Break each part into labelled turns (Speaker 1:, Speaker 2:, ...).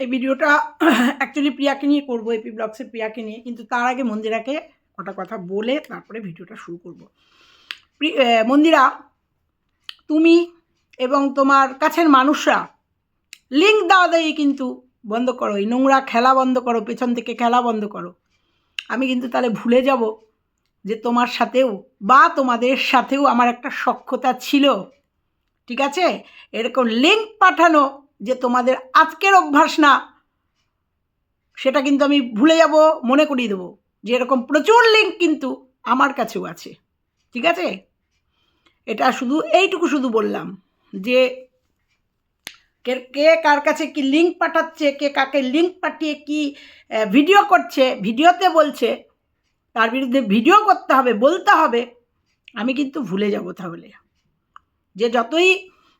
Speaker 1: এই ভিডিওটা অ্যাকচুয়ালি প্রিয়াকে নিয়ে করব এপি ব্লগসের প্রিয়াকে নিয়ে। কিন্তু তার আগে মন্দিরাকে কটা কথা বলে তারপরে ভিডিওটা শুরু করব। মন্দিরা, তুমি এবং তোমার কাছের মানুষরা লিঙ্ক দেওয়া দেয় কিন্তু বন্ধ করো। এই নোংরা খেলা বন্ধ করো, পেছন থেকে খেলা বন্ধ করো। আমি কিন্তু তাহলে ভুলে যাব যে তোমার সাথেও বা তোমাদের সাথেও আমার একটা সক্ষতা ছিল। ঠিক আছে? এরকম লিঙ্ক পাঠানো যে তোমাদের আজকের অভ্যাস না, সেটা কিন্তু আমি ভুলে যাব, মনে করিয়ে দেবো। যে এরকম প্রচুর লিঙ্ক কিন্তু আমার কাছেও আছে। ঠিক আছে? এটা শুধু, এইটুকু শুধু বললাম যে, কে কার কাছে কি লিঙ্ক পাঠাচ্ছে, কে কাকে লিঙ্ক পাঠিয়ে কি ভিডিও করছে ভিডিওতে বলছে, তার বিরুদ্ধে ভিডিও করতে হবে, বলতে হবে, আমি কিন্তু ভুলে যাব তাহলে। যে যতই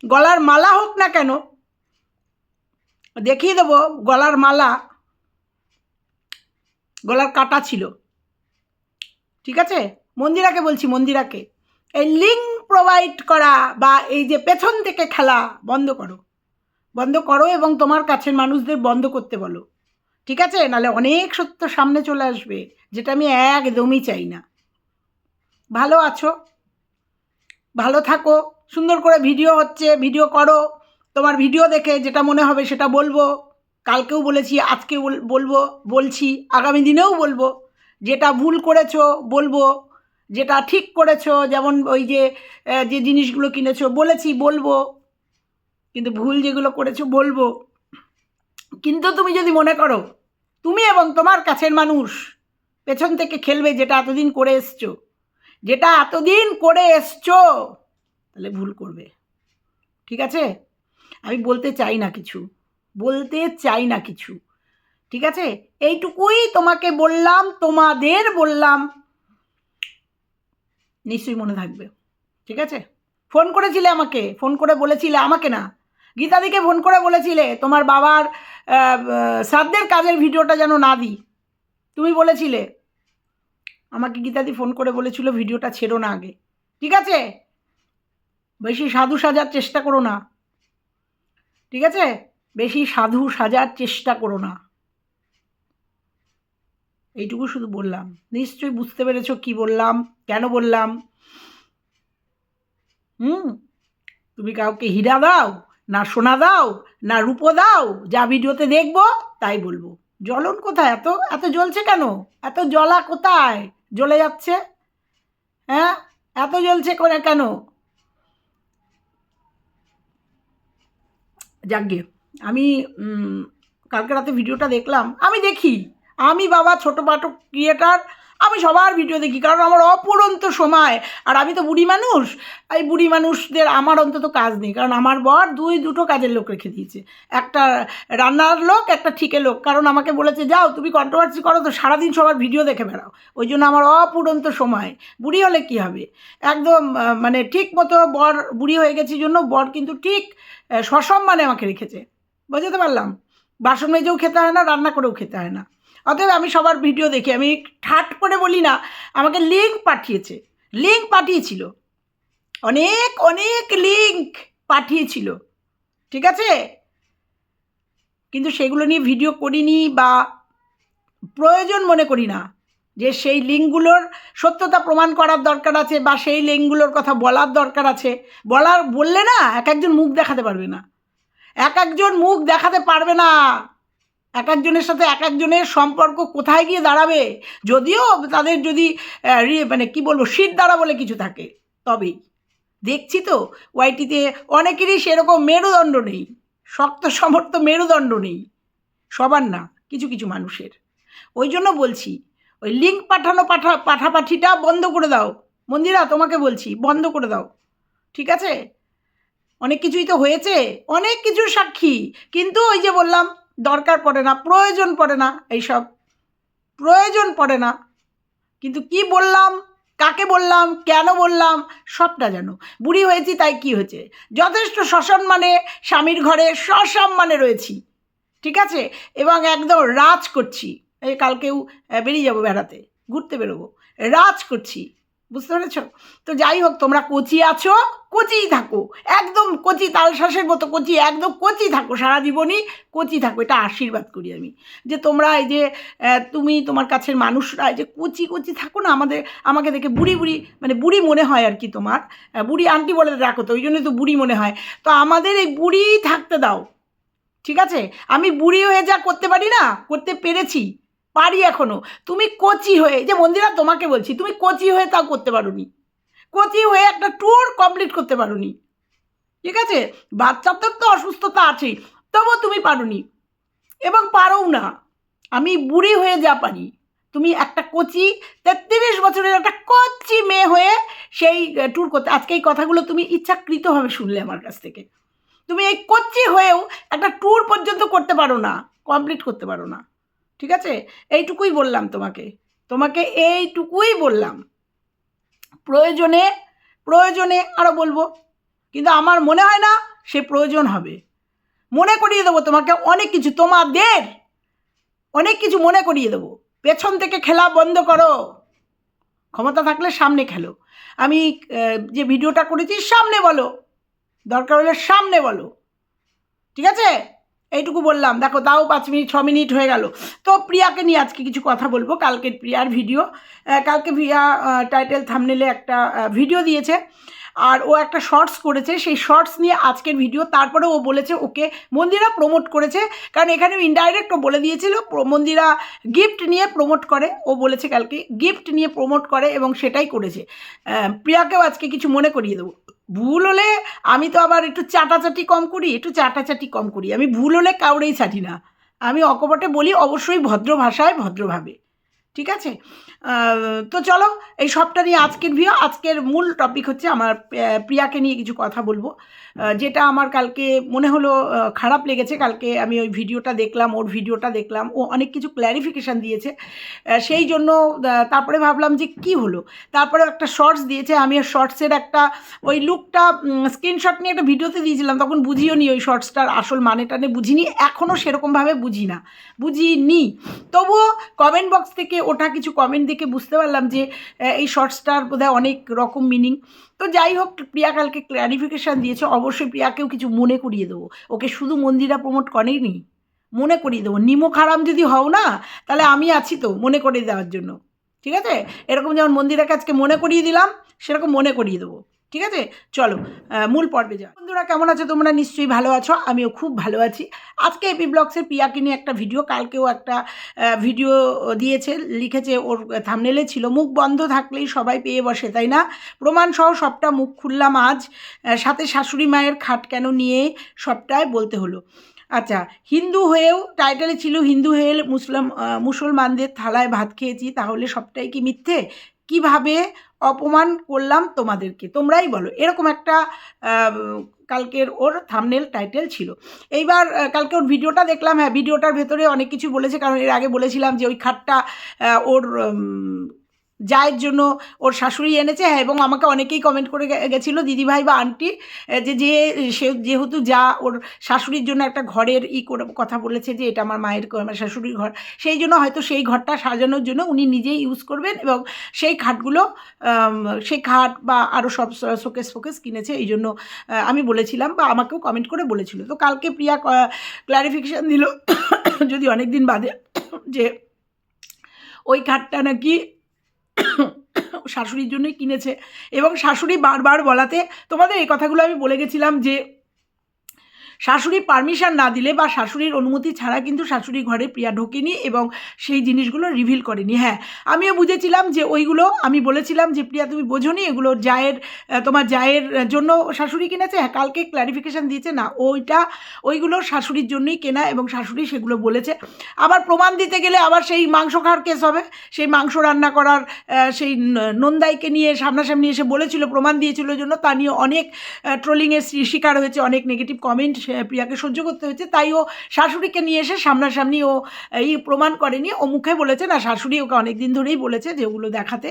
Speaker 1: গলার মালা হোক না কেন দেখিয়ে দেবো, গলার মালা, গলার কাটা ছিল। ঠিক আছে? মন্দিরাকে বলছি, মন্দিরাকে। এই লিঙ্ক প্রোভাইড করা বা এই যে পেছন থেকে খেলা, বন্ধ করো। বন্ধ করো এবং তোমার কাছের মানুষদের বন্ধ করতে বলো। ঠিক আছে? নাহলে অনেক সত্য সামনে চলে আসবে, যেটা আমি একদমই চাই না। ভালো আছো? ভালো থাকো। সুন্দর করে ভিডিও হচ্ছে, ভিডিও করো। তোমার ভিডিও দেখে যেটা মনে হবে সেটা বলব। কালকেও বলেছি আজকে বল- বলব, বলছি, আগামী দিনেও বলব। যেটা ভুল করেছ বলব, যেটা ঠিক করেছ, যেমন ওই যে যে জিনিসগুলো কিনেছো বলেছি বলব। কিন্তু ভুল যেগুলো করেছ বলব। কিন্তু তুমি যদি মনে করো, তুমি এবং তোমার কাছের মানুষ পেছন থেকে খেলবে যেটা এতদিন করে এসছো, যেটা এতদিন করে এসছো, তাহলে ভুল করবে। ঠিক আছে? আমি বলতে চাই না কিছু। বলতে চাই না কিছু। ঠিক আছে? এইটুকুই তোমাকে বললাম তোমাদের বললাম। নিশ্চয়ই মনে থাকবে। ঠিক আছে? ফোন করেছিলে আমাকে? ফোন করে বলেছিলে আমাকে না? গীতাদিকে ফোন করে বলেছিলে তোমার বাবার আহ, কাজের ভিডিওটা যেন না দিই। তুমি বলেছিলে। আমাকে গীতাদি ফোন করে বলেছিল ভিডিওটা ছেড়ো না আগে। ঠিক আছে? বেশি সাধু সাজার চেষ্টা করো না। ঠিক আছে? বেশি সাধু সাজার চেষ্টা করো না। এইটুকু শুধু বললাম। নিশ্চয়ই বুঝতে পেরেছ কি বললাম, কেন বললাম? হুম? তুমি কাউকে হীরা দাও, না সোনা দাও, না রূপো দাও, যা ভিডিওতে দেখব তাই বলব। জ্বলন কোথায়? এত এত জ্বলছে কেন? এত জ্বলা কোথায়? জ্বলে যাচ্ছে? হ্যাঁ? এত জ্বলছে করে কেন? যাকগে আমি কালকে রাতে ভিডিওটা দেখলাম, আমি দেখি। আমি বাবা ছোটো পাটো ক্রিয়েটার আমি সবার ভিডিও দেখি, কারণ আমার অপুরন্ত সময়। আর আমি তো বুড়ি মানুষ, এই বুড়ি মানুষদের আমার অন্তত কাজ নেই, কারণ আমার বর দুই, দুটো কাজের লোক রেখে দিয়েছে। একটা রান্নার লোক, একটা ঠিকে লোক। কারণ আমাকে বলেছে, যাও, তুমি কন্ট্রোভার্সি করো তো, সারাদিন সবার ভিডিও দেখে বেড়াও। ওই জন্য আমার অপুরন্ত সময়। বুড়ি হলে কি হবে? একদম মানে ঠিক মতো বর, বুড়ি হয়ে গেছে জন্য বর কিন্তু ঠিক সসম্মানে আমাকে রেখেছে। বুঝতে পারলাম? বাসন মেজেও খেতে হয় না, রান্না করেও খেতে হয় না। অতএব আমি সবার ভিডিও দেখি। আমি ঠাট করে বলি না, আমাকে লিঙ্ক পাঠিয়েছে। লিঙ্ক পাঠিয়েছিল। অনেক অনেক লিঙ্ক পাঠিয়েছিল। ঠিক আছে? কিন্তু সেগুলো নিয়ে ভিডিও করিনি বা প্রয়োজন মনে করি না। যে সেই লিঙ্কগুলোর সত্যতা প্রমাণ করার দরকার আছে বা সেই লিঙ্কগুলোর কথা বলার দরকার আছে, বলার, বললে না এক একজন মুখ দেখাতে পারবে না। এক একজন মুখ দেখাতে পারবে না। এক একজনের সাথে এক একজনের সম্পর্ক কোথায় গিয়ে দাঁড়াবে? যদিও তাদের যদি মানে কি বলব, শীত দ্বারা বলে কিছু থাকে, তবেই। দেখছি তো, ওয়াইটিতে অনেকেরই সেরকম মেরুদণ্ড নেই। শক্ত সমর্থ মেরুদণ্ড নেই। সবার না, কিছু কিছু মানুষের। ওই জন্য বলছি ওই লিঙ্ক পাঠানো পাঠা, পাঠাপাঠিটা বন্ধ করে দাও। মন্দিরা, তোমাকে বলছি, বন্ধ করে দাও। ঠিক আছে? অনেক কিছুই তো হয়েছে। অনেক কিছু সাক্ষী। কিন্তু ওই যে বললাম, দরকার পড়ে না, প্রয়োজন পড়ে না এইসব। প্রয়োজন পড়ে না। কিন্তু কি বললাম, কাকে বললাম, কেন বললাম, সবটা জানো। বুড়ি হয়েছি, তাই কি হয়েছে? যথেষ্ট সসম্মানে স্বামীর ঘরে সসম্মানে রয়েছি। ঠিক আছে? এবং একদম রাজ করছি। এই কালকেও বেরিয়ে যাব বেড়াতে, ঘুরতে বেরোবো। রাজ করছি বুঝতে পেরেছ? তো যাই হোক, তোমরা কচি আছো, কচিই থাকো, একদম কচি তালশ্বাসের মতো কচি, একদম কচি থাকো, সারা জীবনই কচি থাকো, এটা আশীর্বাদ করি আমি। যে তোমরা এই যে তুমি তোমার কাছের মানুষরা, এই যে কচি কচি থাকো না, আমাদের, আমাকে দেখে বুড়ি বুড়ি মানে বুড়ি মনে হয় আর কি তোমার বুড়ি আন্টি বলে রাখো তো, ওই জন্যই তো বুড়ি মনে হয়। তো আমাদের এই বুড়ি থাকতে দাও, ঠিক আছে? আমি বুড়ি হয়ে যা করতে পারি না, করতে পেরেছি। পারি এখনও। তুমি কোচি হয়ে, যে মন্দিরা তোমাকে বলছি, তুমি কোচি হয়ে তাও করতে পারোনি। কোচি হয়ে একটা ট্যুর কমপ্লিট করতে পারোনি। ঠিক আছে? বাচ্চার তো অসুস্থতা আছেই, তবুও তুমি পারোনি। এবং পারোও না। আমি বুড়ি হয়ে যা পারি। তুমি একটা কচি, তেত্রিশ বছরের একটা কচি মেয়ে হয়ে সেই ট্যুর করতে, আজকে এই কথাগুলো তুমি ইচ্ছাকৃতভাবে শুনলে আমার কাছ থেকে। তুমি এই কচি হয়েও একটা ট্যুর পর্যন্ত করতে পারো না কমপ্লিট করতে পারো না। ঠিক আছে? এইটুকুই বললাম তোমাকে। তোমাকে এইটুকুই বললাম। প্রয়োজনে প্রয়োজনে আরও বলব। কিন্তু আমার মনে হয় না সে প্রয়োজন হবে। মনে করিয়ে দেবো তোমাকে অনেক কিছু। তোমাদের অনেক কিছু মনে করিয়ে দেবো। পেছন থেকে খেলা বন্ধ করো। ক্ষমতা থাকলে সামনে খেলো। আমি যে ভিডিওটা করেছি, সামনে বলো। দরকার হলে সামনে বলো। ঠিক আছে? এইটুকু বললাম। দেখো, তাও পাঁচ মিনিট, ছ মিনিট হয়ে গেল। তো প্রিয়াকে নিয়ে আজকে কিছু কথা বলব। কালকের প্রিয়ার ভিডিও। কালকে প্রিয়া টাইটেল থামনেলে একটা ভিডিও দিয়েছে। আর ও একটা শর্টস করেছে। সেই শর্টস নিয়ে আজকের ভিডিও তারপরে ও বলেছে ওকে মন্দিরা প্রমোট করেছে। কারণ এখানে ইনডাইরেক্ট ও বলে দিয়েছিল মন্দিরা গিফট নিয়ে প্রমোট করে। ও বলেছে কালকে গিফট নিয়ে প্রমোট করে এবং সেটাই করেছে। প্রিয়াকেও আজকে কিছু মনে করিয়ে দেবো। ভুল হলে আমি তো আবার একটু চাটাচাটি কম করি, একটু চাটাচাটি কম করি। আমি ভুল হলে কাউরেই ছাটি না। আমি অকপটে বলি, অবশ্যই ভদ্র ভাষায় ভদ্রভাবে। ঠিক আছে? তো চলো, এই সবটা নিয়ে আজকের ভিডিও আজকের মূল টপিক হচ্ছে আমার প্রিয়াকে নিয়ে কিছু কথা বলব। যেটা আমার কালকে মনে হলো খারাপ লেগেছে। কালকে আমি ওই ভিডিওটা দেখলাম, ওর ভিডিওটা দেখলাম। ও অনেক কিছু ক্ল্যারিফিকেশান দিয়েছে। সেই জন্য তারপরে ভাবলাম যে কি হলো? তারপরে একটা শর্টস দিয়েছে। আমি শর্টসের একটা, ওই লুকটা স্ক্রিনশট নিয়ে একটা ভিডিওতে দিয়েছিলাম। তখন বুঝিও নি ওই শর্টসটার আসল মানেটা নিয়ে বুঝিনি। এখনও সেরকমভাবে বুঝি না। বুঝিনি। তবুও কমেন্ট বক্স থেকে ওটা কিছু কমেন্ট দেখে বুঝতে পারলাম যে এই শর্টসটার বোধহয় অনেক রকম মিনিং তো যাই হোক, প্রিয়া কালকে ক্ল্যারিফিকেশান দিয়েছে, অবশ্যই প্রিয়াকেও কিছু মনে করিয়ে দেবো। ওকে শুধু মন্দিরা প্রমোট করেনি, মনে করিয়ে দেবো। নিমো খারাম যদি হও না, তাহলে আমি আছি তো মনে করিয়ে দেওয়ার জন্য। ঠিক আছে? এরকম যেমন মন্দিরাকে আজকে মনে করিয়ে দিলাম, সেরকম মনে করিয়ে দেবো। ঠিক আছে? চলো মূল পর্বে যা বন্ধুরা, কেমন আছো তোমরা? নিশ্চয়ই ভালো আছো, আমিও খুব ভালো আছি। আজকে এপি ব্লগসের পিয়াকে নিয়ে একটা ভিডিও কালকেও একটা ভিডিও দিয়েছে, লিখেছে, ওর থামনেলে ছিল, মুখ বন্ধ থাকলেই সবাই পেয়ে বসে, তাই না? প্রমাণ সহ সবটা মুখ খুললাম আজ সাথে শাশুড়ি মায়ের খাট কেন নিয়ে সবটাই বলতে হলো। আচ্ছা হিন্দু হয়েও টাইটেলে ছিল হিন্দু হয়ে মুসলিম মুসলমানদের থালায় ভাত খেয়েছি, তাহলে সবটাই কি মিথ্যে? কীভাবে অপমান করলাম তোমাদেরকে? তোমরাই বলো। এরকম একটা কালকের ওর থামনেল টাইটেল ছিল। এইবার কালকে ওর ভিডিওটা দেখলাম। হ্যাঁ ভিডিওটার ভেতরে অনেক কিছু বলেছে। কারণ এর আগে বলেছিলাম যে ওই খাটটা ওর জায়ের জন্য ওর শাশুড়ি এনেছে। হ্যাঁ এবং আমাকে অনেকেই কমেন্ট করে গেছিল, দিদিভাই বা আন্টি যে যে, সে, যেহেতু যা ওর শাশুড়ির জন্য একটা ঘরের ই করে, কথা বলেছে যে, এটা আমার মায়ের আমার শাশুড়ির ঘর। সেই জন্য হয়তো সেই ঘরটা সাজানোর জন্য উনি নিজেই ইউজ করবেন এবং সেই খাটগুলো সেই খাট বা আরও সব শোকেস ফোকেস কিনেছে। এই জন্য আমি বলেছিলাম বা আমাকেও কমেন্ট করে বলেছিল। তো কালকে প্রিয়া ক্লারিফিকেশান দিল, যদি অনেক দিন বাদে, যে, ওই খাটটা নাকি শাশুড়ির জন্যই কিনেছে। এবং শাশুড়ি বারবার বলাতে তোমাদের এই কথাগুলো আমি বলে গেছিলাম যে শাশুড়ি পারমিশন না দিলে বা শাশুড়ির অনুমতি ছাড়া কিন্তু শাশুড়ি ঘরে প্রিয়া ঢোকেনি এবং সেই জিনিসগুলো রিভিল করেনি। হ্যাঁ আমিও বুঝেছিলাম যে ওইগুলো, আমি বলেছিলাম যে, প্রিয়া, তুমি বোঝোনি এগুলো জায়ের, তোমার জায়ের জন্য শাশুড়ি কিনেছে? হ্যাঁ কালকে ক্ল্যারিফিকেশান দিয়েছে, না, ওইটা, ওইগুলো শাশুড়ির জন্যই কেনা এবং শাশুড়ি সেগুলো বলেছে। আবার প্রমাণ দিতে গেলে আবার সেই মাংস খাওয়ার কেস হবে। সেই মাংস রান্না করার সেই নন্দাইকে নিয়ে সামনাসামনি এসে বলেছিল, প্রমাণ দিয়েছিল জন্য। তা নিয়ে অনেক ট্রোলিংয়ের শিকার হয়েছে, অনেক নেগেটিভ কমেন্ট প্রিয়াকে সহ্য করতে হয়েছে, তাই ও শাশুড়িকে নিয়ে এসে সামনাসামনি ও এই প্রমাণ করেনি। ও মুখে বলেছে, না, শাশুড়ি ওকে অনেক দিন ধরেই বলেছে যে ওগুলো দেখাতে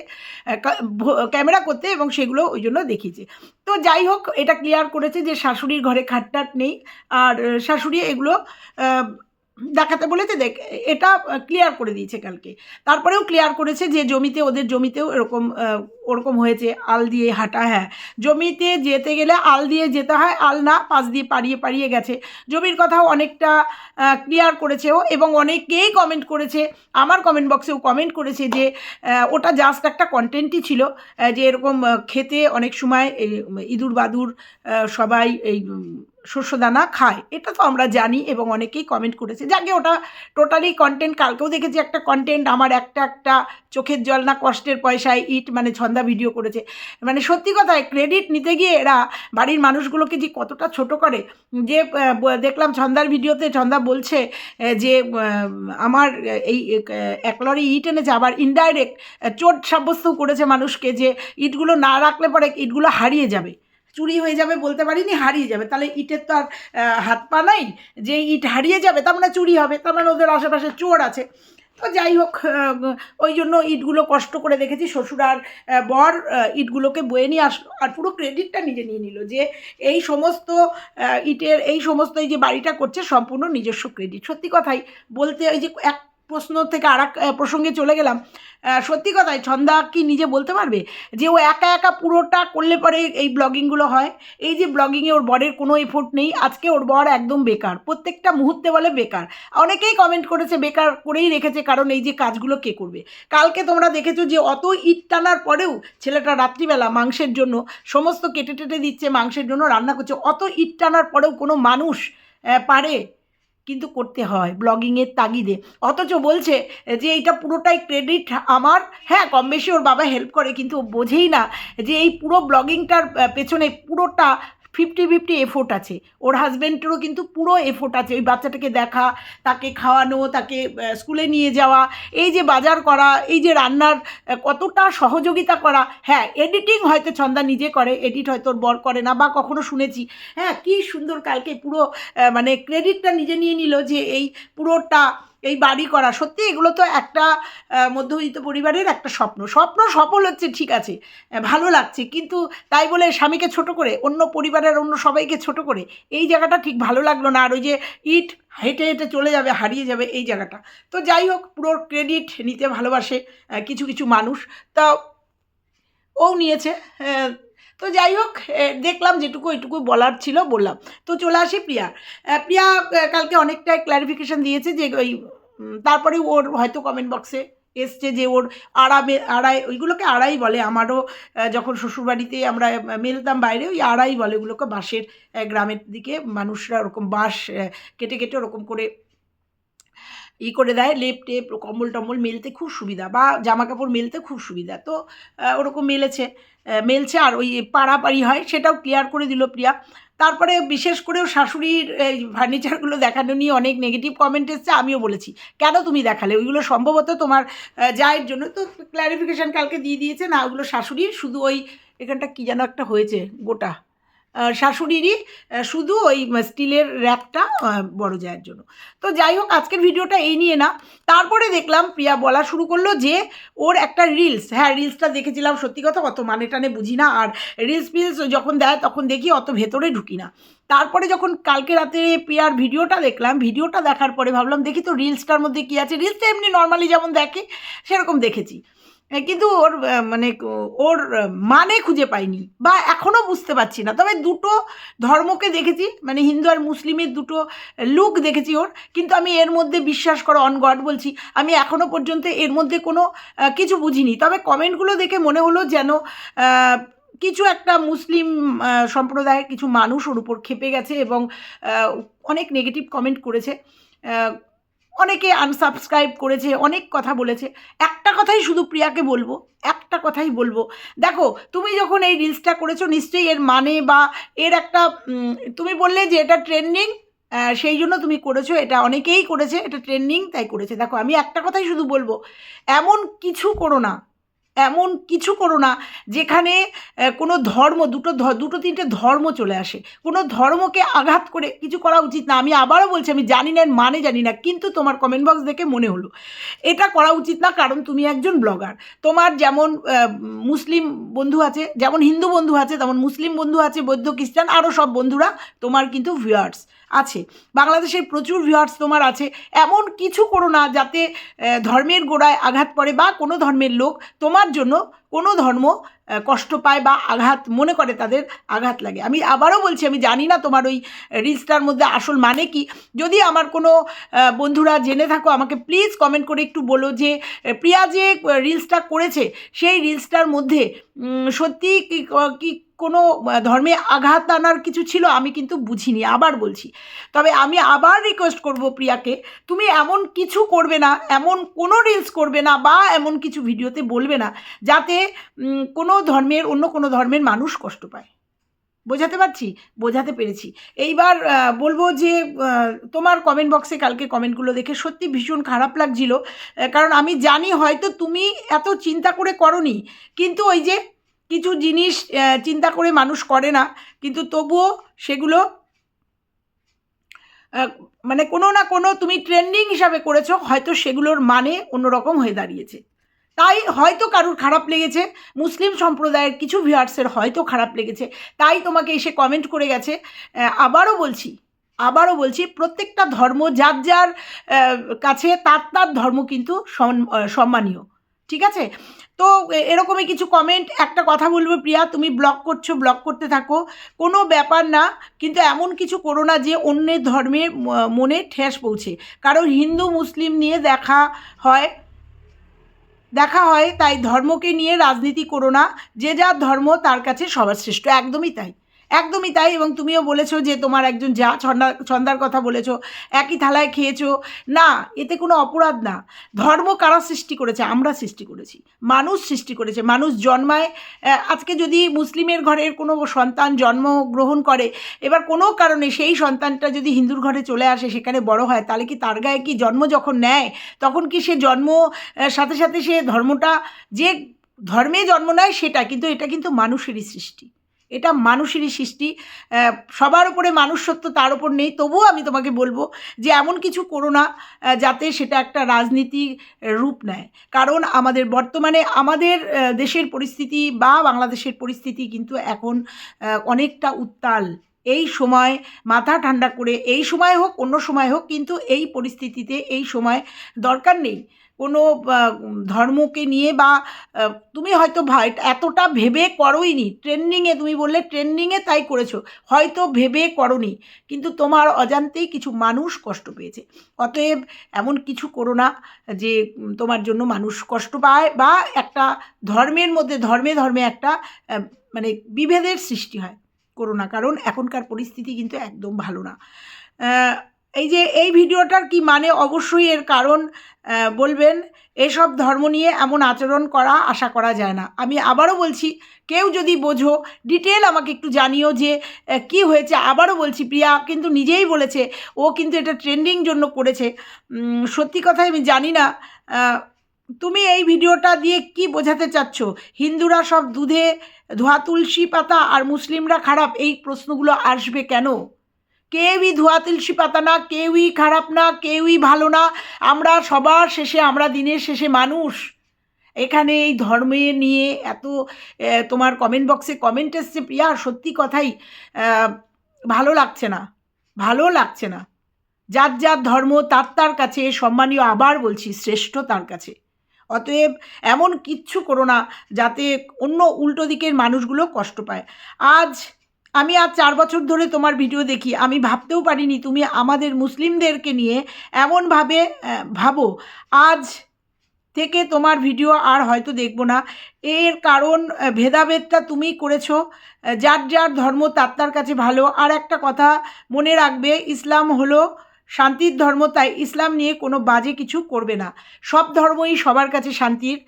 Speaker 1: ক্যামেরা করতে এবং সেগুলো ওই জন্য দেখিয়েছে। তো যাই হোক, এটা ক্লিয়ার করেছে যে শাশুড়ির ঘরে খাটটাট নেই। আর শাশুড়ি এগুলো দেখাতে বলেছে দেখ, এটা ক্লিয়ার করে দিয়েছে কালকে। তারপরেও ক্লিয়ার করেছে যে জমিতে, ওদের জমিতেও এরকম ওরকম হয়েছে, আল দিয়ে হাঁটা হ্যাঁ। জমিতে যেতে গেলে আল দিয়ে যেতে হয়, আল না, পাশ দিয়ে পাড়িয়ে পাড়িয়ে গেছে। জমির কথাও অনেকটা ক্লিয়ার করেছে ও এবং অনেকেই কমেন্ট করেছে, আমার কমেন্ট বক্সেও কমেন্ট করেছে যে ওটা জাস্ট একটা কন্টেন্টই ছিল যে এরকম খেতে অনেক সময় ইঁদুর বাদুর সবাই এই শস্যদানা খায়। এটা তো আমরা জানি এবং অনেকেই কমেন্ট করেছে। যাকে ওটা টোটালি কন্টেন্ট কালকেও দেখেছি একটা কন্টেন্ট আমার একটা একটা চোখের জল না কষ্টের পয়সায় ইট মানে ছন্দা ভিডিও করেছে। মানে সত্যি কথায় ক্রেডিট নিতে গিয়ে এরা বাড়ির মানুষগুলোকে যে কতটা ছোট করে, যে দেখলাম ছন্দার ভিডিওতে ছন্দা বলছে যে আমার এই এক লরি ইট এনেছে, আবার ইনডাইরেক্ট চোট সাব্যস্ত করেছে মানুষকে যে ইটগুলো না রাখলে পরে ইটগুলো হারিয়ে যাবে। চুরি হয়ে যাবে বলতে পারিনি, হারিয়ে যাবে। তাহলে ইটের তো আর হাত পা নাই, যে ইট হারিয়ে যাবে তার মানে চুরি হবে, তার মানে ওদের আশেপাশে চোর আছে। তো যাই হোক ওই জন্য ইটগুলো কষ্ট করে দেখেছি, শ্বশুর আর বর ইটগুলোকে বয়ে নিয়ে আসলো আর পুরো ক্রেডিটটা নিজে নিয়ে নিল যে এই সমস্ত ইটের, এই সমস্ত এই যে বাড়িটা করছে সম্পূর্ণ নিজস্ব ক্রেডিট সত্যি কথাই, বলতে ওই যে এক প্রশ্ন থেকে আর প্রসঙ্গে চলে গেলাম। সত্যি কথাই ছন্দা কি নিজে বলতে পারবে? যে ও একা একা পুরোটা করলে পরে এই ব্লগিংগুলো হয়? এই যে ব্লগিংয়ে ওর বরের কোনো এফোর্ট নেই, আজকে ওর বর একদম বেকার। প্রত্যেকটা মুহূর্তে বলে বেকার। অনেকেই কমেন্ট করেছে বেকার করেই রেখেছে কারণ এই যে কাজগুলো কে করবে? কালকে তোমরা দেখেছ যে অত ইট টানার পরেও ছেলেটা রাত্রিবেলা মাংসের জন্য সমস্ত কেটে টেটে দিচ্ছে, মাংসের জন্য রান্না করছে। অত ইট টানার পরেও কোনো মানুষ পারে কিন্তু করতে হয় ব্লগিংয়ের তাগিদে। অথচ বলছে যে এইটা পুরোটাই ক্রেডিট আমার। হ্যাঁ কম বেশি ওর বাবা হেল্প করে, কিন্তু বোঝেই না যে এই পুরো ব্লগিংটার পেছনে পুরোটা ফিফটি ফিফটি এফোর্ট আছে। ওর হাজব্যান্ডেরও কিন্তু পুরো এফোর্ট আছে। ওই বাচ্চাটাকে দেখা, তাকে খাওয়ানো, তাকে স্কুলে নিয়ে যাওয়া, এই যে বাজার করা, এই যে রান্নার কতটা সহযোগিতা করা। হ্যাঁ এডিটিং হয়তো ছন্দা নিজে করে এডিট হয়তো বর করে না, বা কখনো শুনেছি। হ্যাঁ কি সুন্দর কালকে পুরো মানে ক্রেডিটটা নিজে নিয়ে নিল যে এই পুরোটা এই বাড়ি করা। সত্যি এগুলো তো একটা মধ্যবিত্ত পরিবারের একটা স্বপ্ন। স্বপ্ন সফল হচ্ছে ঠিক আছে ভালো লাগছে। কিন্তু তাই বলে স্বামীকে ছোট করে, অন্য পরিবারের অন্য সবাইকে ছোট করে, এই জায়গাটা ঠিক ভালো লাগল না। আর ওই যে ইট হেঁটে হেঁটে চলে যাবে, হারিয়ে যাবে এই জায়গাটা। তো যাই হোক, পুরো ক্রেডিট নিতে ভালোবাসে কিছু কিছু মানুষ। তা ও নিয়েছে তো যাই হোক দেখলাম যেটুকু ওইটুকু বলার ছিল, বললাম। তো চলে আসি প্রিয়া। প্রিয়া কালকে অনেকটাই ক্ল্যারিফিকেশন দিয়েছে যে ওই তারপরে ওর হয়তো কমেন্ট বক্সে এসছে যে ওর আড়াবে আড়াই, ওইগুলোকে আড়াই বলে। আমারও যখন শ্বশুরবাড়িতে আমরা মেলতাম বাইরে, ওই আড়াই বলে ওগুলোকে বাঁশের গ্রামের দিকে মানুষরা ওরকম বাঁশ কেটে কেটে ওরকম করে ই করে দেয়, লেপ টেপ, কম্বল টম্বল মেলতে খুব সুবিধা বা জামা কাপড় মেলতে খুব সুবিধা। তো ওরকম মেলেছে। মেলছে আর ওই পাড়াপাড়ি হয়, সেটাও ক্লিয়ার করে দিল প্রিয়া। তারপরে বিশেষ করেও শাশুড়ির এই ফার্নিচারগুলো দেখানো নিয়ে অনেক নেগেটিভ কমেন্ট এসছে, আমিও বলেছি, কেন তুমি দেখালে? ওইগুলো সম্ভবত তোমার জায়ের জন্য। তো ক্ল্যারিফিকেশান কালকে দিয়ে দিয়েছে, না, ওগুলো শাশুড়ির, শুধু ওই এখানটা কী যেন একটা হয়েছে, গোটা। শাশুড়িরই শুধু ওই স্টিলের র্যাকটা বড় জায়ের জন্য। তো যাই হোক, আজকের ভিডিওটা এই নিয়ে না। তারপরে দেখলাম প্রিয়া বলা শুরু করল যে ওর একটা রিলস। হ্যাঁ রিলসটা দেখেছিলাম, সত্যি কথা অত মানে টানে বুঝি না। আর রিলস ফিলস যখন দেয়, তখন দেখি অত ভেতরে ঢুকি না। তারপরে যখন কালকে রাতে প্রিয়ার ভিডিওটা দেখলাম, ভিডিওটা দেখার পরে ভাবলাম, দেখি তো রিলসটার মধ্যে কী আছে। রিলসটা এমনি নর্মালি যেমন দেখে, সেরকম দেখেছি। কিন্তু ওর মানে ওর মানে খুঁজে পাইনি বা এখনও বুঝতে পারছি না। তবে দুটো ধর্মকে দেখেছি মানে হিন্দু আর মুসলিমের দুটো লুক দেখেছি ওর। কিন্তু আমি এর মধ্যে বিশ্বাস করো অন গড বলছি, আমি এখনও পর্যন্ত এর মধ্যে কোনো কিছু বুঝিনি। তবে কমেন্টগুলো দেখে মনে হলো যেন কিছু একটা মুসলিম সম্প্রদায়ের কিছু মানুষ ওর উপর খেপে গেছে এবং অনেক নেগেটিভ কমেন্ট করেছে। অনেকে আনসাবস্ক্রাইব করেছে, অনেক কথা বলেছে। একটা কথাই শুধু প্রিয়াকে বলব, একটা কথাই বলব। দেখো, তুমি যখন এই রিলসটা করেছ, নিশ্চয়ই এর মানে বা এর একটা তুমি বললে যে এটা ট্রেন্ডিং সেই জন্য তুমি করেছ, এটা অনেকেই করেছে, এটা ট্রেন্ডিং তাই করেছে। দেখো, আমি একটা কথাই শুধু বলব, এমন কিছু করো না। এমন কিছু করো না যেখানে কোনো ধর্ম, দুটো দুটো তিনটে ধর্ম চলে আসে। কোনো ধর্মকে আঘাত করে কিছু করা উচিত না। আমি আবারও বলছি, আমি জানি না মানে জানি না, কিন্তু তোমার কমেন্ট বক্স দেখে মনে হলো। এটা করা উচিত না, কারণ তুমি একজন ব্লগার তোমার যেমন মুসলিম বন্ধু আছে, যেমন হিন্দু বন্ধু আছে, তেমন মুসলিম বন্ধু আছে, বৌদ্ধ, খ্রিস্টান আরও সব বন্ধুরা তোমার কিন্তু ভিউয়ার্স আছে। বাংলাদেশের প্রচুর ভিউয়ার্স তোমার আছে। এমন কিছু করো না যাতে ধর্মের গোড়ায় আঘাত পড়ে বা কোনো ধর্মের লোক তোমার জন্য কোনো ধর্ম কষ্ট পায় বা আঘাত মনে করে তাদের আঘাত লাগে। আমি আবারও বলছি, আমি জানি না তোমার ওই রিলসটার মধ্যে আসল মানে কি। যদি আমার কোনো বন্ধুরা জেনে থাকো, আমাকে প্লিজ কমেন্ট করে একটু বলো যে প্রিয়া যে রিলসটা করেছে, সেই রিলসটার মধ্যে সত্যি কি কোনো ধর্মে আঘাত আনার কিছু ছিল, আমি কিন্তু বুঝিনি, আবার বলছি। তবে আমি আবার রিকোয়েস্ট করব প্রিয়াকে, তুমি এমন কিছু করবে না, এমন কোনো রিলস করবে না বা এমন কিছু ভিডিওতে বলবে না, যাতে কোনো ধর্মের, অন্য কোনো ধর্মের মানুষ কষ্ট পায়। বোঝাতে পারছি? বোঝাতে পেরেছি। এইবার বলব যে তোমার কমেন্ট বক্সে কালকে কমেন্টগুলো দেখে সত্যি ভীষণ খারাপ লাগছিল কারণ আমি জানি হয়তো তুমি এত চিন্তা করে করনি, কিন্তু ওই যে কিছু জিনিস চিন্তা করে মানুষ করে না। কিন্তু তবুও সেগুলো মানে কোনো না কোনো তুমি ট্রেন্ডিং হিসাবে করেছ, হয়তো সেগুলোর মানে অন্যরকম হয়ে দাঁড়িয়েছে। তাই হয়তো কারুর খারাপ লেগেছে, মুসলিম সম্প্রদায়ের কিছু ভিউয়ার্সের হয়তো খারাপ লেগেছে। তাই তোমাকে এসে কমেন্ট করে গেছে। আবারও বলছি আবারও বলছি, প্রত্যেকটা ধর্ম, যার যার কাছে তার তার ধর্ম কিন্তু সম্মানীয়। ঠিক আছে? তো এরকমই কিছু কমেন্ট একটা কথা বলব প্রিয়া, তুমি ব্লগ করছ ব্লগ করতে থাকো। কোনো ব্যাপার না, কিন্তু এমন কিছু করো না যে অন্যের ধর্মের ম- মনে ঠেস পৌঁছে। কারণ হিন্দু, মুসলিম নিয়ে দেখা হয় দেখা হয়, তাই ধর্মকে নিয়ে রাজনীতি করো না। যে যার ধর্ম, তার কাছে সবার শ্রেষ্ঠ। একদমই তাই। একদমই তাই এবং তুমিও বলেছ যে তোমার একজন যা ছন্দা, ছন্দার কথা বলেছ, একই থালায় খেয়েছো। না, এতে কোনো অপরাধ না। ধর্ম কারা সৃষ্টি করেছে? আমরা সৃষ্টি করেছি। মানুষ সৃষ্টি করেছে। মানুষ জন্মায় আজকে যদি মুসলিমের ঘরের কোনো সন্তান জন্মগ্রহণ করে, এবার কোনো কারণে সেই সন্তানটা যদি হিন্দুর ঘরে চলে আসে, সেখানে বড় হয়, তাহলে কি তার গায়ে কি জন্ম যখন নেয়? তখন কি সে জন্ম সাথে সাথে সে ধর্মটা, যে ধর্মে জন্ম নেয় সেটা, কিন্তু এটা কিন্তু মানুষেরই সৃষ্টি। এটা মানুষেরই সৃষ্টি। সবার উপরে মানুষ তার উপর নেই। তবুও আমি তোমাকে বলব যে এমন কিছু করো না যাতে সেটা একটা রাজনীতি রূপ নেয়। কারণ আমাদের বর্তমানে আমাদের দেশের পরিস্থিতি বা বাংলাদেশের পরিস্থিতি কিন্তু এখন অনেকটা উত্তাল। এই সময় মাথা ঠান্ডা করে, এই সময় হোক, অন্য সময় হোক, কিন্তু এই পরিস্থিতিতে এই সময় দরকার নেই। কোনো ধর্মকে নিয়ে বা তুমি হয়তো ভাই এতটা ভেবে করোইনি। ট্রেন্ডিংয়ে তুমি বললে ট্রেন্ডিংয়ে তাই করেছ। হয়তো ভেবে করনি। কিন্তু তোমার অজান্তেই কিছু মানুষ কষ্ট পেয়েছে। অতএব এমন কিছু করো না যে তোমার জন্য মানুষ কষ্ট পায় বা একটা ধর্মের মধ্যে, ধর্মে ধর্মে একটা মানে বিভেদের সৃষ্টি হয়। করো না। কারণ এখনকার পরিস্থিতি কিন্তু একদম ভালো না। এই যে এই ভিডিওটার কি মানে? অবশ্যই এর কারণ বলবেন, এসব ধর্ম নিয়ে এমন আচরণ করা আশা করা যায় না। আমি আবারও বলছি, কেউ যদি বোঝো, ডিটেল আমাকে একটু জানিও যে কি হয়েছে। আবারও বলছি, প্রিয়া কিন্তু নিজেই বলেছে, ও কিন্তু এটা ট্রেন্ডিং জন্য করেছে। সত্যি কথাই আমি জানি না তুমি এই ভিডিওটা দিয়ে কি বোঝাতে চাচ্ছ? হিন্দুরা সব দুধে ধোয়া তুলসী পাতা আর মুসলিমরা খারাপ? এই প্রশ্নগুলো আসবে কেন? কেউই ধোয়া তুলসী পাতা না, কেউই খারাপ না, কেউই ভালো না। আমরা সবার শেষে, আমরা দিনের শেষে মানুষ। এখানে এই ধর্মে নিয়ে এত তোমার কমেন্ট বক্সে কমেন্ট এসছে। প্রিয়া সত্যি কথাই ভালো লাগছে না। ভালো লাগছে না। যার যার ধর্ম, তার তার কাছে সম্মানীয় আবার বলছি, শ্রেষ্ঠ তার কাছে। অতএব এমন কিচ্ছু করো না, যাতে অন্য উল্টো দিকের মানুষগুলো কষ্ট পায়। আজ আমি আজ চার বছর ধরে তোমার ভিডিও দেখি। আমি ভাবতেও পারিনি তুমি আমাদের মুসলিমদেরকে নিয়ে এমনভাবে ভাবো। আজ থেকে তোমার ভিডিও আর হয়তো দেখব না। এর কারণ ভেদাভেদটা তুমি করেছ। যার যার ধর্ম তার তার কাছে ভালো। আর একটা কথা মনে রাখবে, ইসলাম হলো শান্তির ধর্ম তাই ইসলাম নিয়ে কোনো বাজে কিছু করবে না। সব ধর্মই সবার কাছে শান্তির।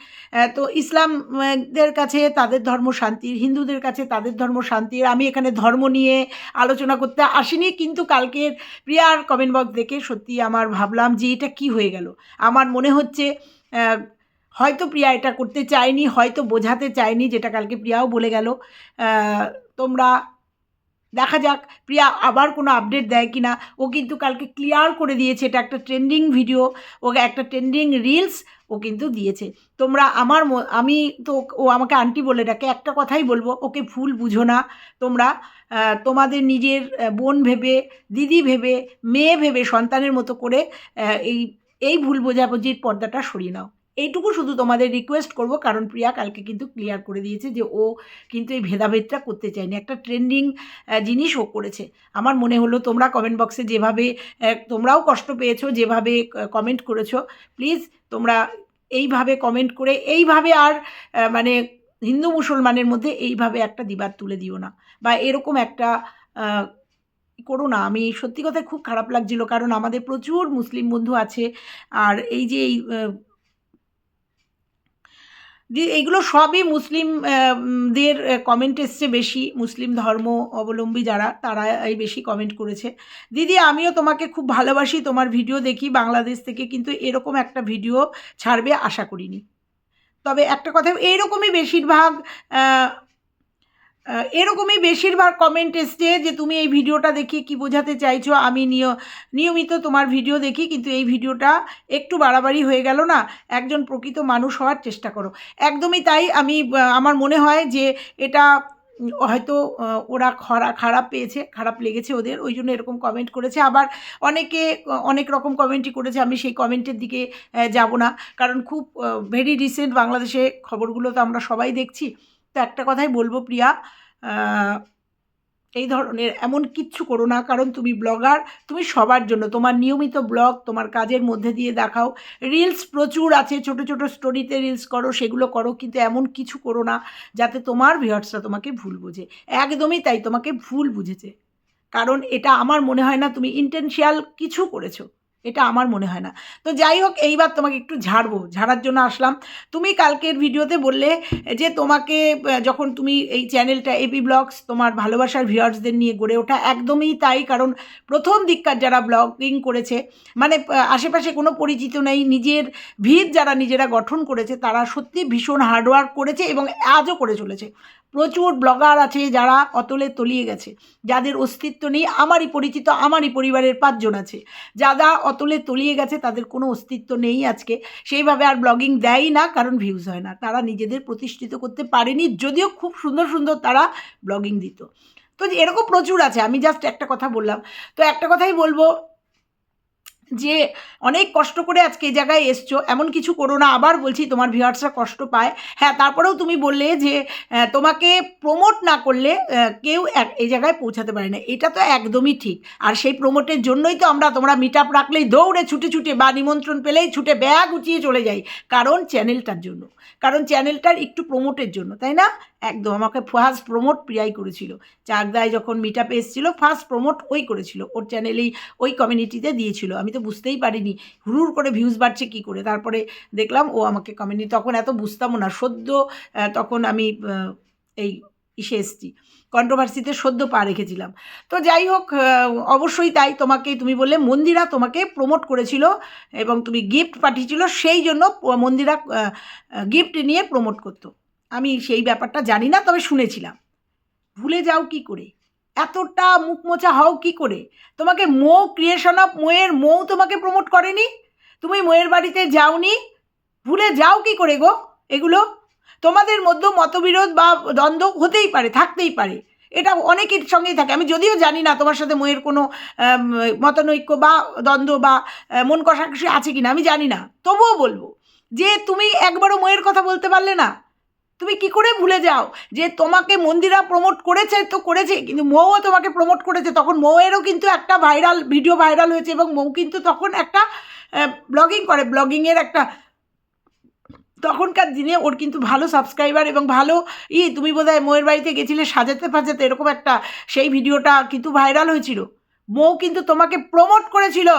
Speaker 1: তো ইসলামদের কাছে তাদের ধর্ম শান্তির, হিন্দুদের কাছে তাদের ধর্ম শান্তির। আমি এখানে ধর্ম নিয়ে আলোচনা করতে আসিনি, কিন্তু কালকের প্রিয়ার কমেন্ট বক্স দেখে সত্যি আমার ভাবলাম যে এটা কি হয়ে গেল। আমার মনে হচ্ছে হয়তো প্রিয়া এটা করতে চায়নি, হয়তো বোঝাতে চায়নি, যেটা কালকে প্রিয়াও বলে গেল। তোমরা দেখা যাক, প্রিয়া আবার কোনো আপডেট দেয় কি না ও কিন্তু কালকে ক্লিয়ার করে দিয়েছে, এটা একটা ট্রেন্ডিং ভিডিও ওকে একটা ট্রেন্ডিং রিলস ও কিন্তু দিয়েছে। তোমরা আমার আমি তো ও আমাকে আন্টি বলে ডাকে, একটা কথাই বলব, ওকে ভুল বুঝো না। তোমরা তোমাদের নিজের বোন ভেবে, দিদি ভেবে, মেয়ে ভেবে, সন্তানের মতো করে এই এই ভুল বোঝাবুঝির পর্দাটা সরিয়ে নাও। এইটুকু শুধু তোমাদের রিকোয়েস্ট করব, কারণ প্রিয়া কালকে কিন্তু ক্লিয়ার করে দিয়েছে যে ও কিন্তু এই ভেদাভেদটা করতে চায়নি। একটা ট্রেন্ডিং জিনিস ও করেছে। আমার মনে হলো তোমরা কমেন্ট বক্সে যেভাবে তোমরাও কষ্ট পেয়েছ, যেভাবে কমেন্ট করেছ প্লিজ তোমরা এইভাবে কমেন্ট করে, এইভাবে আর মানে হিন্দু মুসলমানের মধ্যে এইভাবে একটা দিবাদ তুলে দিও না। বা এরকম একটা করো না। আমি সত্যি কথায় খুব খারাপ লাগছিল, কারণ আমাদের প্রচুর মুসলিম বন্ধু আছে। আর এই যে এই দি- এইগুলো সবই মুসলিম দের কমেন্ট এসছে বেশি, মুসলিম ধর্ম অবলম্বী যারা, তারা এই বেশি কমেন্ট করেছে। দিদি, আমিও তোমাকে খুব ভালোবাসি, তোমার ভিডিও দেখি, বাংলাদেশ থেকে কিন্তু এরকম একটা ভিডিও ছাড়বে, আশা করিনি। তবে একটা কথা এইরকমই বেশিরভাগ এরকমই বেশিরভাগ কমেন্ট এসছে যে, তুমি এই ভিডিওটা দেখে কি বোঝাতে চাইছো? আমি নিয়, নিয়মিত তোমার ভিডিও দেখি, কিন্তু এই ভিডিওটা একটু বাড়াবাড়ি হয়ে গেল না? একজন প্রকৃত মানুষ হওয়ার চেষ্টা করো। একদমই তাই আমি আমার মনে হয় যে, এটা হয়তো ওরা খরা, খারাপ পেয়েছে, খারাপ লেগেছে ওদের, ওই জন্য এরকম কমেন্ট করেছে। আবার অনেকে, অনেক রকম কমেন্টই করেছে, আমি সেই কমেন্টের দিকে যাব না। কারণ খুব ভেরি রিসেন্ট বাংলাদেশে খবরগুলো তো আমরা সবাই দেখছি। তো একটা কথাই বলব প্রিয়া এই ধরনের এমন কিচ্ছু করো না। কারণ তুমি ব্লগার, তুমি সবার জন্য। তোমার নিয়মিত ব্লগ তোমার কাজের মধ্যে দিয়ে দেখাও। রিলস প্রচুর আছে, ছোট ছোট স্টোরিতে রিলস করো, সেগুলো করো, কিন্তু এমন কিছু করো না যাতে তোমার ভিউয়ার্সরা তোমাকে ভুল বোঝে। একদমই তাই, তোমাকে ভুল বুঝেছে। কারণ এটা আমার মনে হয় না তুমি ইন্টেনশিয়াল কিছু করেছ। এটা আমার মনে হয় না। তো যাই হোক, এইবার তোমাকে একটু ঝাড়বো। ঝাড়ার জন্য আসলাম। তুমি কালকের ভিডিওতে বললে যে তোমাকে যখন তুমি এই চ্যানেলটা এপি ব্লগস তোমার ভালোবাসার ভিউয়ার্সদের নিয়ে গড়ে ওঠা, একদমই তাই। কারণ প্রথম দিককার যারা ব্লগিং করেছে মানে আশেপাশে কোনো পরিচিত নেই, নিজের ভিত যারা নিজেরা গঠন করেছে, তারা সত্যি ভীষণ হার্ডওয়ার্ক করেছে এবং আজও করে চলেছে। প্রচুর ব্লগার আছে যারা অতলে তলিয়ে গেছে। যাদের অস্তিত্ব নেই, আমারই পরিচিত, আমারই পরিবারের পাঁচজন আছে। যারা অতলে তলিয়ে গেছে, তাদের কোনো অস্তিত্ব নেই আজকে। সেইভাবে আর ব্লগিং দেয়ই না, কারণ ভিউজ হয় না। তারা নিজেদের প্রতিষ্ঠিত করতে পারেনি, যদিও খুব সুন্দর সুন্দর তারা ব্লগিং দিত। তো এরকম প্রচুর আছে, আমি জাস্ট একটা কথা বললাম। তো একটা কথাই বলব যে অনেক কষ্ট করে আজকে এই জায়গায় এসছো, এমন কিছু করো না, আবার বলছি তোমার ভিউয়ার্সরা কষ্ট পায়। হ্যাঁ তারপরেও তুমি বললে যে তোমাকে প্রমোট না করলে কেউ এই জায়গায় পৌঁছাতে পারে না। এটা তো একদমই ঠিক। আর সেই প্রমোটের জন্যই তো আমরা তোমরা মিট আপ রাখলেই দৌড়ে ছুটে ছুটে বা নিমন্ত্রণ পেলেই ছুটে ব্যাগ উঠিয়ে চলে যাই। কারণ চ্যানেলটার জন্য। কারণ চ্যানেলটার একটু প্রমোটের জন্য, তাই না? একদম, আমাকে ফার্স্ট প্রমোট প্রিয়াই করেছিল। চাকদায় যখন মিট আপে এসেছিল ফার্স্ট প্রমোট ওই করেছিল। ওর চ্যানেলেই ওই কমিউনিটিতে দিয়েছিল। আমি তো বুঝতেই পারিনি হুড়ুর করে ভিউজ বাড়ছে কী করে? তারপরে দেখলাম, ও আমাকে কমিউনিটি তখন এত বুঝতামও না, সদ্য তখন আমি এই ইসে এসছি। কন্ট্রোভার্সিতে সদ্য পা রেখেছিলাম। তো যাই হোক অবশ্যই তাই তোমাকে, তুমি বললে মন্দিরা তোমাকে প্রমোট করেছিল এবং তুমি গিফট পাঠিয়েছিল, সেই জন্য মন্দিরা গিফট নিয়ে প্রমোট করতো। আমি সেই ব্যাপারটা জানি না, তবে শুনেছিলাম। ভুলে যাও কি করে? এতটা মুখ মোচা হও কি করে? তোমাকে মৌ ক্রিয়েশন অফ মোয়ের মৌ তোমাকে প্রমোট করেনি? তুমি মোয়ের বাড়িতে যাওনি? ভুলে যাও কি করে গো এগুলো? তোমাদের মধ্যে মতবিরোধ বা দ্বন্দ্ব হতেই পারে, থাকতেই পারে। এটা অনেকের সঙ্গেই থাকে। আমি যদিও জানি না তোমার সাথে মোয়ের কোনো মতানৈক্য বা দ্বন্দ্ব বা মন কষাকষি আছে কি না আমি জানি না। তবুও বলব যে তুমি একবারও মোয়ের কথা বলতে পারলে না তুমি কি করে ভুলে যাও? যে তোমাকে মন্দিরা প্রমোট করেছে তো করেছে, কিন্তু মৌও তোমাকে প্রমোট করেছে। তখন মৌয়েরও কিন্তু একটা ভাইরাল ভিডিও ভাইরাল হয়েছে এবং মৌ কিন্তু তখন একটা ব্লগিং করে। ব্লগিংয়ের একটা, তখনকার দিনে ওর কিন্তু ভালো সাবস্ক্রাইবার এবং ভালো ই, তুমি বোধহয় মৌয়ের বাড়িতে গেছিলে সাজাতে ফাজাতে, এরকম একটা সেই ভিডিওটা কিন্তু ভাইরাল হয়েছিল। মৌ কিন্তু তোমাকে প্রমোট করেছিল।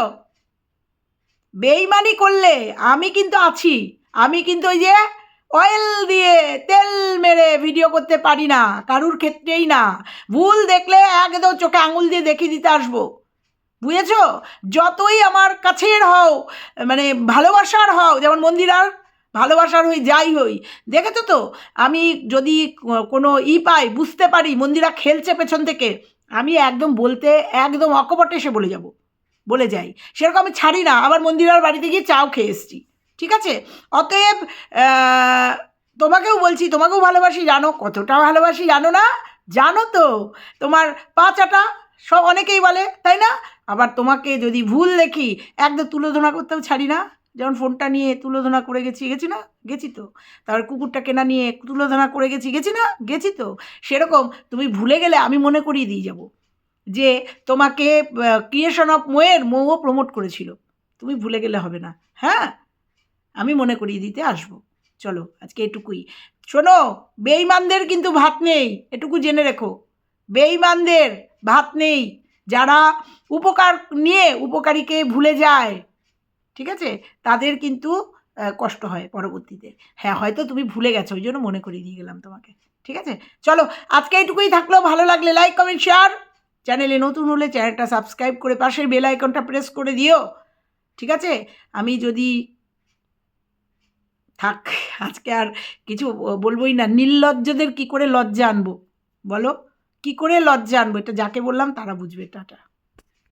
Speaker 1: বেইমানি করলে আমি কিন্তু আছি। আমি কিন্তু ওই যে অয়েল দিয়ে তেল মেরে ভিডিও করতে পারি না, কারুর ক্ষেত্রেই না। ভুল দেখলে একদম চোখে আঙুল দিয়ে দেখিয়ে দিতে আসব। বুঝেছ? যতই আমার কাছের হও মানে ভালোবাসার হও, যেমন মন্দিরার ভালোবাসার হই, যাই হই, দেখেছ তো? আমি যদি কোনো ই পাই, বুঝতে পারি মন্দিরা খেলছে পেছন থেকে, আমি একদম বলতে, একদম অকপটে এসে বলে যাব। বলে যাই। সেরকম আমি ছাড়ি না, আবার মন্দিরার বাড়িতে গিয়ে চাও খেয়ে এসছি। ঠিক আছে? অতএব তোমাকেও বলছি, তোমাকেও ভালোবাসি, জানো, কতটা ভালোবাসি, জানো না? জানো তো, তোমার পাঁচাটা সব অনেকেই বলে, তাই না? আবার তোমাকে যদি ভুল দেখি, একদম তুলোধনা করতেও ছাড়ি না। যেমন ফোনটা নিয়ে তুলোধনা করে গেছি গেছি না? গেছি তো। তারপর কুকুরটা কেনা নিয়ে তুলোধনা করে গেছি গেছি না? গেছি তো। সেরকম তুমি ভুলে গেলে আমি মনে করিয়ে দিয়ে যাব। যে তোমাকে ক্রিয়েশন অফ মোয়ের মৌও প্রমোট করেছিল। তুমি ভুলে গেলে হবে না। হ্যাঁ? আমি মনে করিয়ে দিতে আসব। চলো, আজকে এটুকুই। শোনো বেইমানদের কিন্তু ভাত নেই, এটুকু জেনে রেখো। বেইমানদের ভাত নেই, যারা উপকার নিয়ে উপকারীকে ভুলে যায়, ঠিক আছে? তাদের কিন্তু কষ্ট হয় পরবর্তীতে। হ্যাঁ হয়তো তুমি ভুলে গেছো, ওই জন্য মনে করিয়ে দিয়ে গেলাম তোমাকে, ঠিক আছে? চলো, আজকে এইটুকুই থাকল। ভালো লাগলে লাইক কমেন্ট শেয়ার চ্যানেলে নতুন হলে চ্যানেলটা সাবস্ক্রাইব করে পাশের বেল আইকনটা প্রেস করে দিও, ঠিক আছে? আমি যদি থাক, আজকে আর কিছু বলবই না। নির্লজ্জদের কি করে লজ্জা আনব? বলো? কি করে লজ্জা আনব? এটা যাকে বললাম তারা বুঝবে। টাটা।